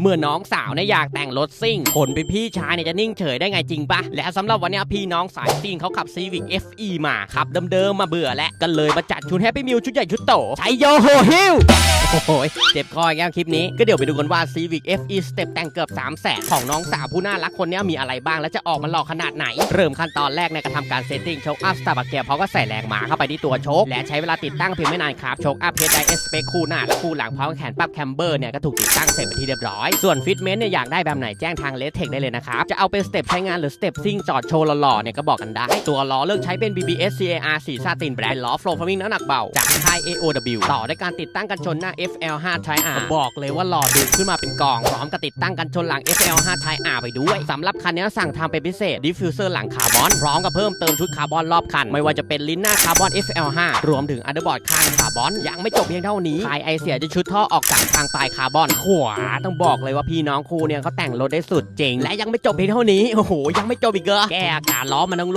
เมื่อน้องสาวเนี่ยอยากแต่งรถซิ่งคนเป็นพี่ชายเนี่ยจะนิ่งเฉยได้ไงจริงปะและสำหรับวันนี้พี่น้องสายซิ่งเขาขับ Civic FE มาขับเดิมๆมาเบื่อแล้วก็เลยมาจัดชุดแฮปปี้มิวชุดใหญ่ชุดโตใช้โยโฮฮิลโอ้โหเจ็บคออีกแล้วคลิปนี้ก็เดี๋ยวไปดูกันว่า Civic FE Step แต่งเกือบ3 0 0แสนของน้องสาวผู้น่ารักคนนี้มีอะไรบ้างและจะออกมาหล่อขนาดไหน เริ่มขั้นตอนแรกในการทำการเซตติ้งโชคอัพสตาร์บัคเกียร์เพราะก็ใส่แรงหมาเข้าไปที่ตัวโชคและใช้เวลาติดตั้งเพียงไม่นานครับโชคอัพเพจไดเอสเปคคู่หน้าและคู่หลังพร้อมแขนปรับแคมเบอร์เนี่ยก็ถูกติดตั้งเสร็จเป็นที่เรียบร้อยส่วนฟิตเมนต์เนี่ยอยากได้แบบไหนแจ้งทางเลสเทคได้เลยนะครับ จะเอาเป็นสเต็ปใช้งานหรือสเต็ปซิ่งจอดโชว์หล่อๆเนี่ยก็บอกกันได้ ตัวล้อเลือกใช้เป็น BBS CAR สีซาตินแบรนด์ล้อโฟล์ฟวิ่งน้ำหนักเบา จากค่าย AOW ต่อด้วยการติดตั้งกันชนหน้า FL5 Type R บอกเลยว่าหล่อดูขึ้นมาเป็นกอง พร้อมกับติดตั้งกันชนหลัง FL5 Type R ไปด้วยสำหรับคันนี้สั่งทำเป็นพิเศษดิฟฟิวเซอร์หลังคาร์บอนพร้อมกับเพิ่มเติมชุดคาร์บอนรอบคัน ไม่ว่าจะเป็นลิ้นหน้าคาร์บอน FL5 รวมถึงอันเดอร์บอร์ดข้างคาร์บอนยังไม่จบเพียงเท่านี้คายไอเสียจะชุดท่อออกจากทางปลายคาร์บอนขวาต้องบอกเลยว่าพี่น้องคู่เนี่ยเขาแต่งรถได้สุดเจ๋งและยังไม่จบเพียงเท่านี้โอ้โหยังไม่จบอีกเหรอแก้อาการล้อมันต้อง